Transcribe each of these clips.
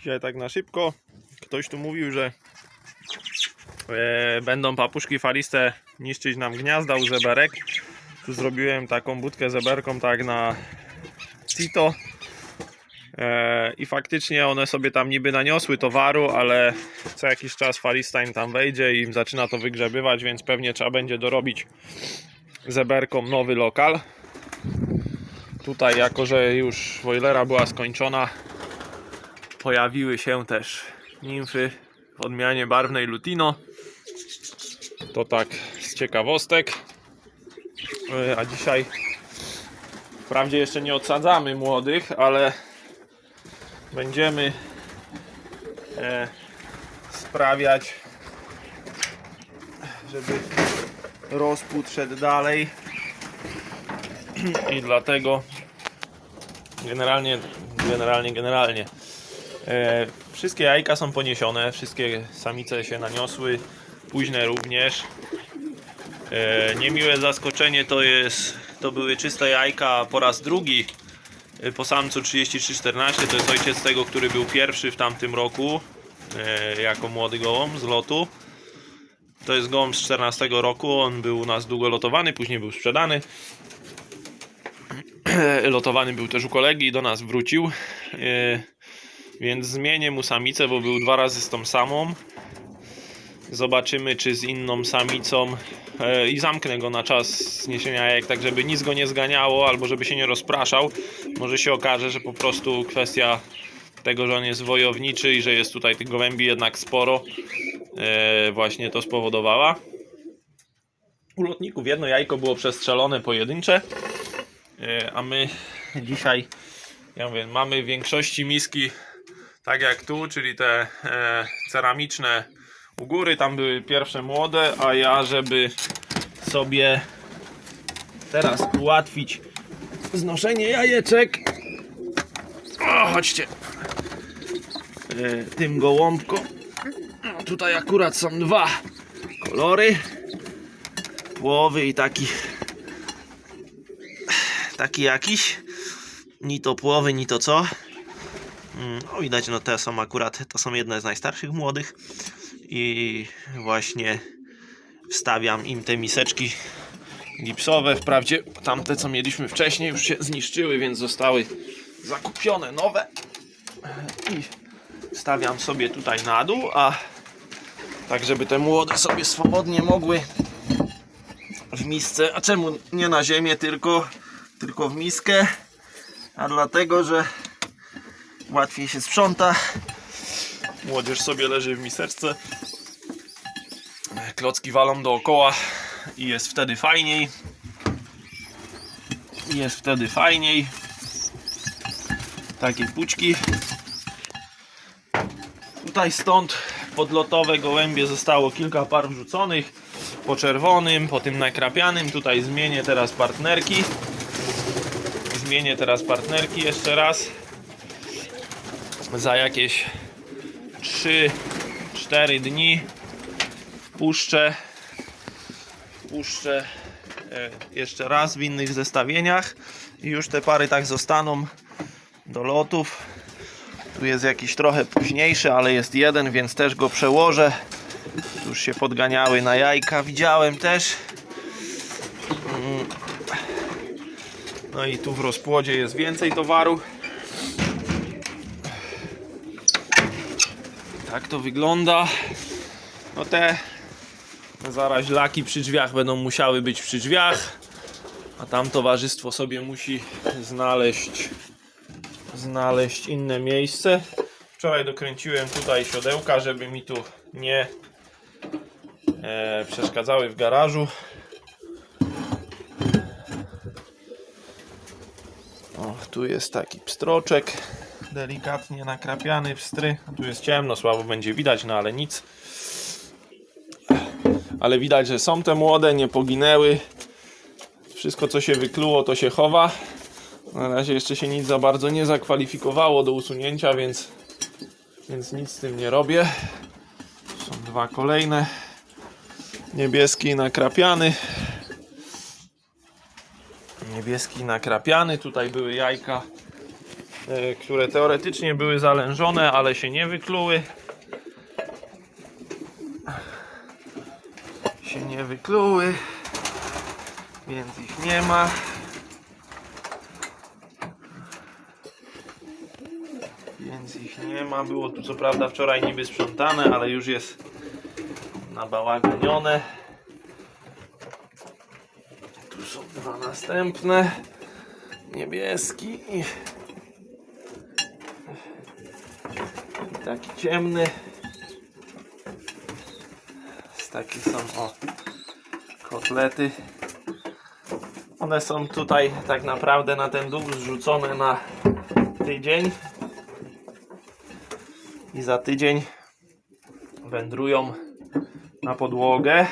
Dzisiaj tak na szybko. Ktoś tu mówił, że e, będą papuszki faliste niszczyć nam gniazda u zeberek. Tu zrobiłem taką budkę zeberką tak na Cito. E, I faktycznie one sobie tam niby naniosły towaru, ale co jakiś czas falista im tam wejdzie i im zaczyna to wygrzebywać, więc pewnie trzeba będzie dorobić zeberkom nowy lokal. Tutaj, jako że już Woilera była skończona, pojawiły się też nimfy w odmianie barwnej Lutino. To tak z ciekawostek. E, A dzisiaj wprawdzie jeszcze nie odsadzamy młodych, ale będziemy e, sprawiać, żeby rozpód szedł dalej i dlatego generalnie, generalnie, generalnie e, wszystkie jajka są poniesione, wszystkie samice się naniosły, późne również. E, niemiłe zaskoczenie to jest, to były czyste jajka po raz drugi e, po samcu 3314, to jest ojciec tego, który był pierwszy w tamtym roku e, jako młody gołąb z lotu. To jest gołąb z 14 roku, on był u nas długo lotowany, później był sprzedany. Lotowany był też u kolegi i do nas wrócił. E, Więc zmienię mu samicę, bo był dwa razy z tą samą. Zobaczymy, czy z inną samicą. E, I zamknę go na czas zniesienia jajek, tak żeby nic go nie zganiało, albo żeby się nie rozpraszał. Może się okaże, że po prostu kwestia tego, że on jest wojowniczy i że jest tutaj tych gołębi jednak sporo, e, właśnie to spowodowała. U lotników jedno jajko było przestrzelone pojedyncze, e, a my dzisiaj, ja mówię, mamy w większości miski tak jak tu, czyli te e, ceramiczne u góry, tam były pierwsze młode, a ja, żeby sobie teraz ułatwić znoszenie jajeczek, o, chodźcie, e, tym gołąbkom, tutaj akurat są dwa kolory, płowy i taki taki jakiś, ni to płowy, ni to co. Mm, No widać, no te są akurat, to są jedne z najstarszych młodych i właśnie wstawiam im te miseczki gipsowe. Wprawdzie tamte, co mieliśmy wcześniej, już się zniszczyły, więc zostały zakupione nowe i stawiam sobie tutaj na dół, a tak, żeby te młode sobie swobodnie mogły w misce, a czemu nie na ziemię, tylko, tylko w miskę, a dlatego, że łatwiej się sprząta. Młodzież sobie leży w miseczce. Klocki walą dookoła i jest wtedy fajniej. Jest wtedy fajniej. Takie puczki. Tutaj stąd podlotowe gołębie zostało kilka par wrzuconych. Po czerwonym, po tym nakrapianym. Tutaj zmienię teraz partnerki. Zmienię teraz partnerki jeszcze raz za jakieś 3-4 dni wpuszczę wpuszczę e, jeszcze raz w innych zestawieniach i już te pary tak zostaną do lotów. Tu jest jakiś trochę późniejszy, ale jest jeden, więc też go przełożę. Tu już się podganiały na jajka, widziałem też. Mm. no i tu w rozpłodzie jest więcej towaru to wygląda. No te zaraz laki przy drzwiach będą musiały być przy drzwiach, a tam towarzystwo sobie musi znaleźć znaleźć inne miejsce. Wczoraj dokręciłem tutaj siodełka, żeby mi tu nie e, przeszkadzały w garażu. O, tu jest taki pstroczek delikatnie nakrapiany pstry. Tu jest ciemno, słabo będzie widać, no ale nic. Ale widać, że są te młode, nie poginęły. Wszystko co się wykluło, to się chowa. Na razie jeszcze się nic za bardzo nie zakwalifikowało do usunięcia, więc, więc nic z tym nie robię. Są dwa kolejne. Niebieski nakrapiany. Niebieski nakrapiany. Tutaj były jajka które teoretycznie były zalężone, ale się nie wykluły. Się nie wykluły, więc ich nie ma. Więc ich nie ma. Było tu co prawda wczoraj niby sprzątane, ale już jest nabałaganione. Tu są dwa następne. Niebieski i i taki ciemny. Z takie są o kotlety. One są tutaj tak naprawdę na ten dół zrzucone na tydzień. I za tydzień wędrują na podłogę.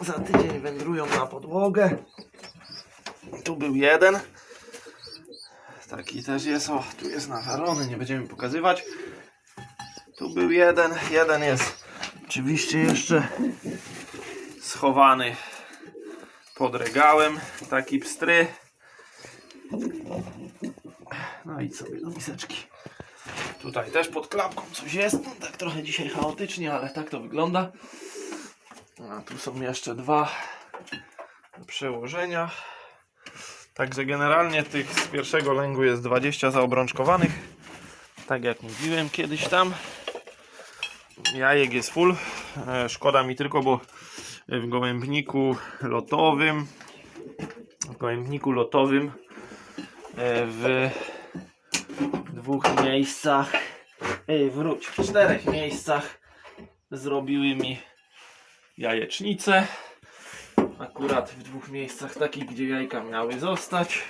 Za tydzień wędrują na podłogę. Tu był jeden. Taki też jest. O, tu jest nawalony, nie będziemy pokazywać. Tu był jeden. Jeden jest oczywiście jeszcze schowany pod regałem. Taki pstry. No i sobie do miseczki. Tutaj też pod klapką coś jest. No, tak trochę dzisiaj chaotycznie, ale tak to wygląda. A tu są jeszcze dwa przełożenia. Także generalnie tych z pierwszego lęgu jest 20 zaobrączkowanych. Tak jak mówiłem kiedyś tam. Jajek jest full. E, Szkoda mi tylko, bo w gołębniku lotowym w gołębniku lotowym e, w dwóch miejscach e, wróć, w czterech miejscach zrobiły mi jajecznicę akurat w dwóch miejscach takich, gdzie jajka miały zostać.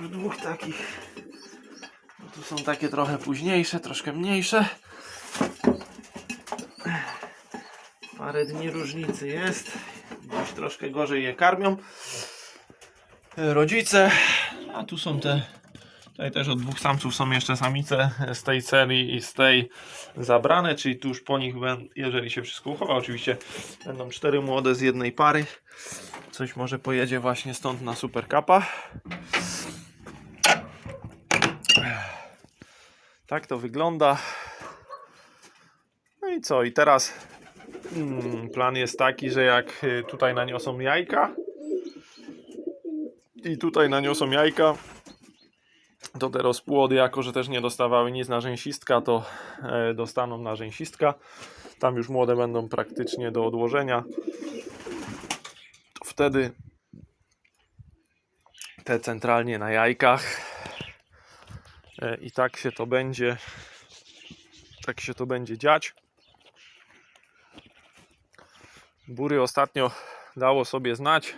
W dwóch takich. No tu są takie trochę późniejsze, troszkę mniejsze. Parę dni różnicy jest. Gdzieś troszkę gorzej je karmią rodzice. A tu są te Tutaj też od dwóch samców są jeszcze samice z tej serii i z tej zabrane, czyli tuż po nich, jeżeli się wszystko uchowa, oczywiście będą cztery młode z jednej pary. Coś może pojedzie właśnie stąd na Super Cupa. Tak to wygląda. No i co? I teraz mm, plan jest taki, że jak y, tutaj naniosą jajka i tutaj naniosą jajka, to te rozpłody, jako że też nie dostawały nic na rzęsistka, to e, dostaną na rzęsistka. Tam już młode będą praktycznie do odłożenia. To wtedy te centralnie na jajkach. E, I tak się to będzie. Tak się to będzie dziać. Bury ostatnio dało sobie znać.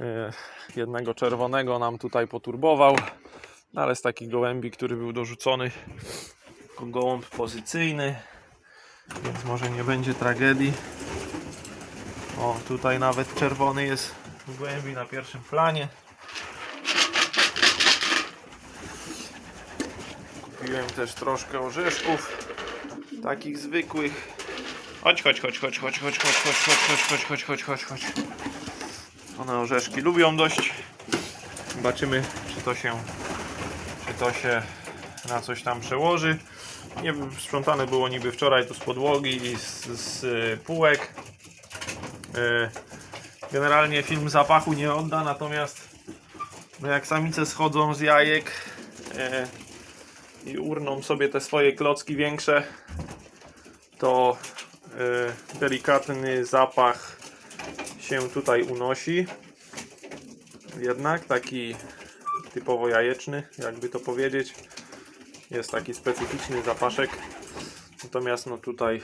E, Jednego czerwonego nam tutaj poturbował. No, ale z takich gołębi, który był dorzucony gołąb pozycyjny, więc może nie będzie tragedii. O, tutaj nawet czerwony jest w gołębi na pierwszym planie. Kupiłem też troszkę orzeszków, takich zwykłych. Chodź, chodź, chodź, chodź, chodź, chodź, chodź, chodź, chodź, chodź, chodź, chodź, chodź, chodź. One orzeszki lubią dość. Zobaczymy, czy to się to się na coś tam przełoży. Nie sprzątane było niby wczoraj tu z podłogi i z, z y, półek. Y, Generalnie film zapachu nie odda, natomiast no jak samice schodzą z jajek y, i urną sobie te swoje klocki większe, to delikatny zapach się tutaj unosi. Jednak taki typowo jajeczny, jakby to powiedzieć. Jest taki specyficzny zapaszek. Natomiast no tutaj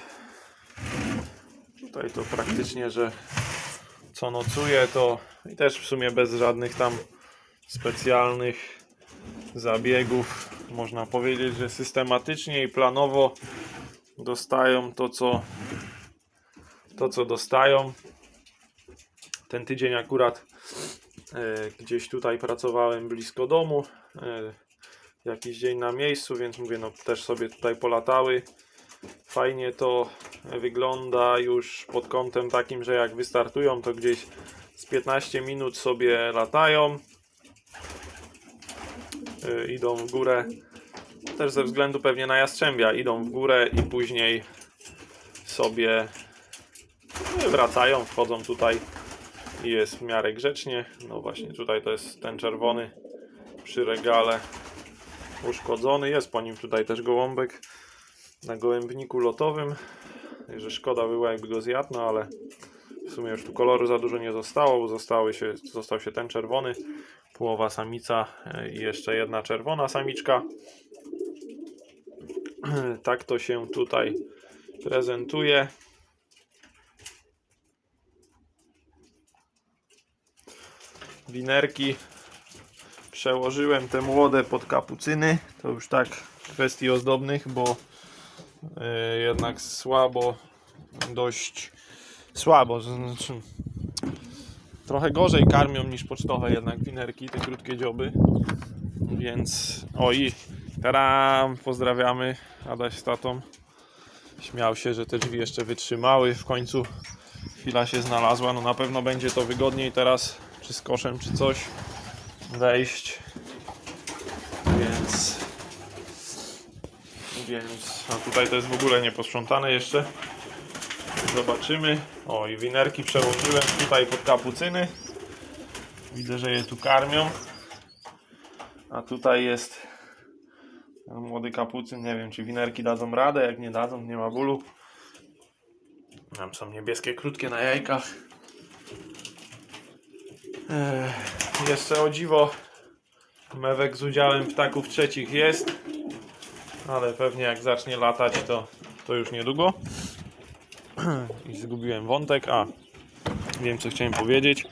tutaj to praktycznie, że co nocuje to i też w sumie bez żadnych tam specjalnych zabiegów można powiedzieć, że systematycznie i planowo dostają to co to co dostają. Ten tydzień akurat Gdzieś tutaj pracowałem blisko domu. e, Jakiś dzień na miejscu, więc mówię, no też sobie tutaj polatały. Fajnie to wygląda już pod kątem takim, że jak wystartują, to gdzieś z 15 minut sobie latają. Y, idą w górę. Też ze względu pewnie na jastrzębia. Idą w górę i później sobie wracają, wchodzą tutaj i jest w miarę grzecznie. No właśnie tutaj to jest ten czerwony przy regale uszkodzony. Jest po nim tutaj też gołąbek na gołębniku lotowym. Także szkoda była jakby go zjadł, no ale w sumie już tu koloru za dużo nie zostało, bo zostały się, został się ten czerwony, połowa samica e, i jeszcze jedna czerwona samiczka. Tak to się tutaj prezentuje. Winerki przełożyłem te młode pod kapucyny. To już tak kwestii ozdobnych, bo e, jednak słabo, dość słabo. Znaczy, trochę gorzej karmią niż pocztowe jednak winerki, te krótkie dzioby. Więc oj, teraz pozdrawiamy Adaś z tatą. Śmiał się, że te drzwi jeszcze wytrzymały. W końcu chwila się znalazła. No na pewno będzie to wygodniej teraz, czy z koszem, czy coś wejść. Więc. Więc. A tutaj to jest w ogóle nieposprzątane jeszcze. Zobaczymy. O, i winerki przełożyłem tutaj pod kapucyny. Widzę, że je tu karmią. A tutaj jest młody kapucyn. Nie wiem, czy winerki dadzą radę. Jak nie dadzą, nie ma bólu. Tam są niebieskie, krótkie na jajkach. Jeszcze o dziwo mewek z udziałem ptaków trzecich jest. Ale pewnie jak zacznie latać, to, to już niedługo. I zgubiłem wątek. A, wiem co chciałem powiedzieć.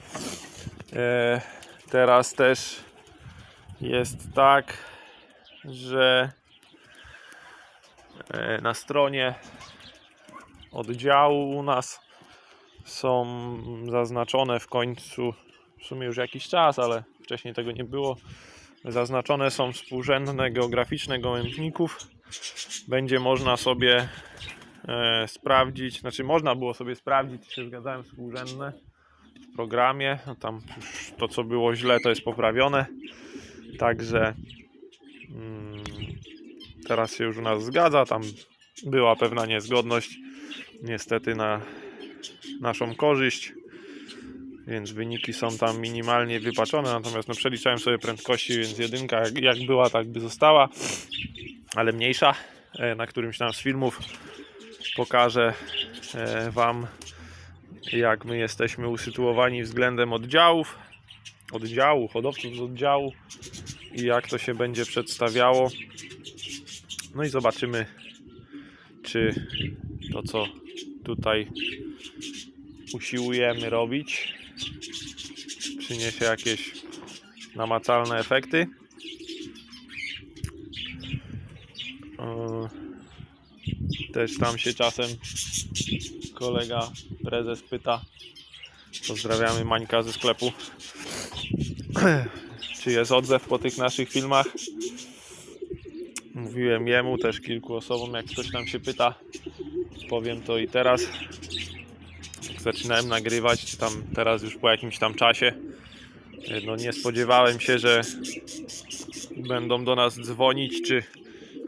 Teraz też jest tak, że e, na stronie oddziału u nas są zaznaczone w końcu, w sumie już jakiś czas, ale wcześniej tego nie było. Zaznaczone są współrzędne geograficzne gołębników. Będzie można sobie e, sprawdzić, znaczy można było sobie sprawdzić, czy się zgadzałem współrzędne w programie. No tam już to, co było źle, to jest poprawione. Także mm, teraz się już u nas zgadza. Tam była pewna niezgodność, niestety na naszą korzyść. Więc wyniki są tam minimalnie wypaczone, natomiast no, przeliczałem sobie prędkości, więc jedynka jak, była, tak by została, ale mniejsza. E, Na którymś tam z filmów pokażę e, Wam, jak my jesteśmy usytuowani względem oddziałów, oddziału, hodowców z oddziału i jak to się będzie przedstawiało. No i zobaczymy, czy to, co tutaj usiłujemy robić, przyniesie jakieś namacalne efekty. Yy, Też tam się czasem kolega prezes pyta. Pozdrawiamy Mańka ze sklepu. Czy jest odzew po tych naszych filmach? Mówiłem jemu, też kilku osobom, jak ktoś tam się pyta. Powiem to i teraz. Jak zaczynałem nagrywać, czy tam teraz już po jakimś tam czasie. No nie spodziewałem się, że będą do nas dzwonić, czy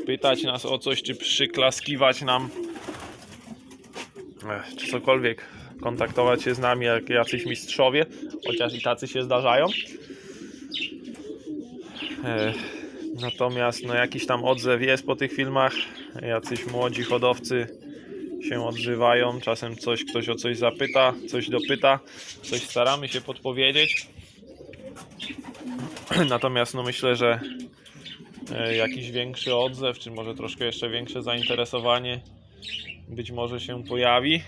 pytać nas o coś, czy przyklaskiwać nam, Ech, czy cokolwiek, kontaktować się z nami jak jacyś mistrzowie, chociaż i tacy się zdarzają. Ech, Natomiast no, jakiś tam odzew jest po tych filmach, jacyś młodzi hodowcy się odzywają, czasem coś, ktoś o coś zapyta, coś dopyta, coś staramy się podpowiedzieć. Natomiast no myślę, że e, jakiś większy odzew, czy może troszkę jeszcze większe zainteresowanie być może się pojawi,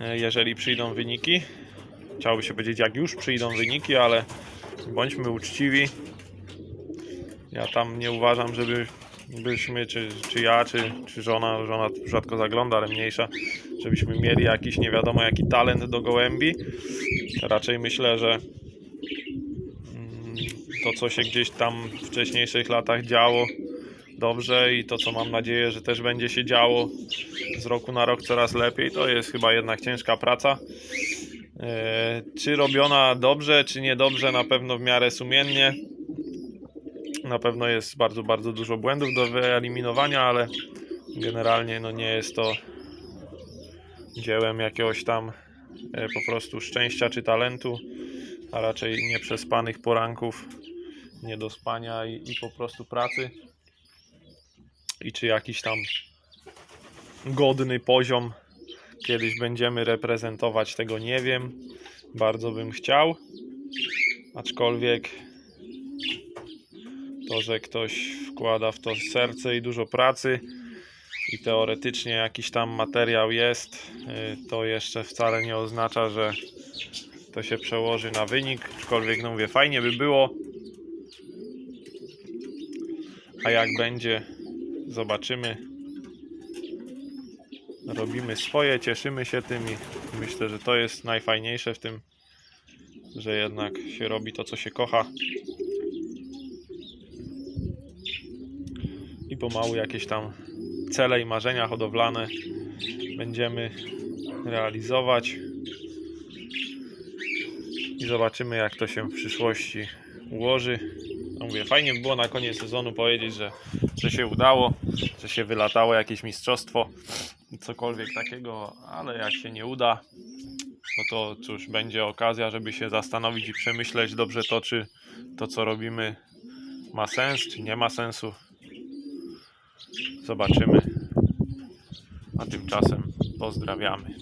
e, jeżeli przyjdą wyniki. Chciałoby się powiedzieć, jak już przyjdą wyniki, ale bądźmy uczciwi. Ja tam nie uważam, żeby byśmy, czy, czy ja, czy, czy żona, żona rzadko zagląda, ale mniejsza, żebyśmy mieli jakiś nie wiadomo jaki talent do gołębi. Raczej myślę, że to, co się gdzieś tam w wcześniejszych latach działo dobrze i to, co mam nadzieję, że też będzie się działo z roku na rok coraz lepiej, to jest chyba jednak ciężka praca E, Czy robiona dobrze, czy niedobrze, na pewno w miarę sumiennie. Na pewno jest bardzo, bardzo dużo błędów do wyeliminowania, ale generalnie no nie jest to dziełem jakiegoś tam e, po prostu szczęścia czy talentu, a raczej nieprzespanych poranków, niedospania i, i po prostu pracy. I czy jakiś tam godny poziom kiedyś będziemy reprezentować, tego nie wiem. Bardzo bym chciał. Aczkolwiek to, że ktoś wkłada w to serce i dużo pracy i teoretycznie jakiś tam materiał jest, y, to jeszcze wcale nie oznacza, że to się przełoży na wynik. Aczkolwiek, no mówię, fajnie by było. A jak będzie, zobaczymy. Robimy swoje, cieszymy się tym i myślę, że to jest najfajniejsze w tym, że jednak się robi to, co się kocha. I pomału jakieś tam cele i marzenia hodowlane będziemy realizować. I zobaczymy, jak to się w przyszłości ułoży. No mówię, fajnie by było na koniec sezonu powiedzieć, że, że się udało, że się wylatało jakieś mistrzostwo, cokolwiek takiego, ale jak się nie uda, no to cóż, będzie okazja, żeby się zastanowić i przemyśleć dobrze to, czy to, co robimy, ma sens, czy nie ma sensu. Zobaczymy. A tymczasem pozdrawiamy.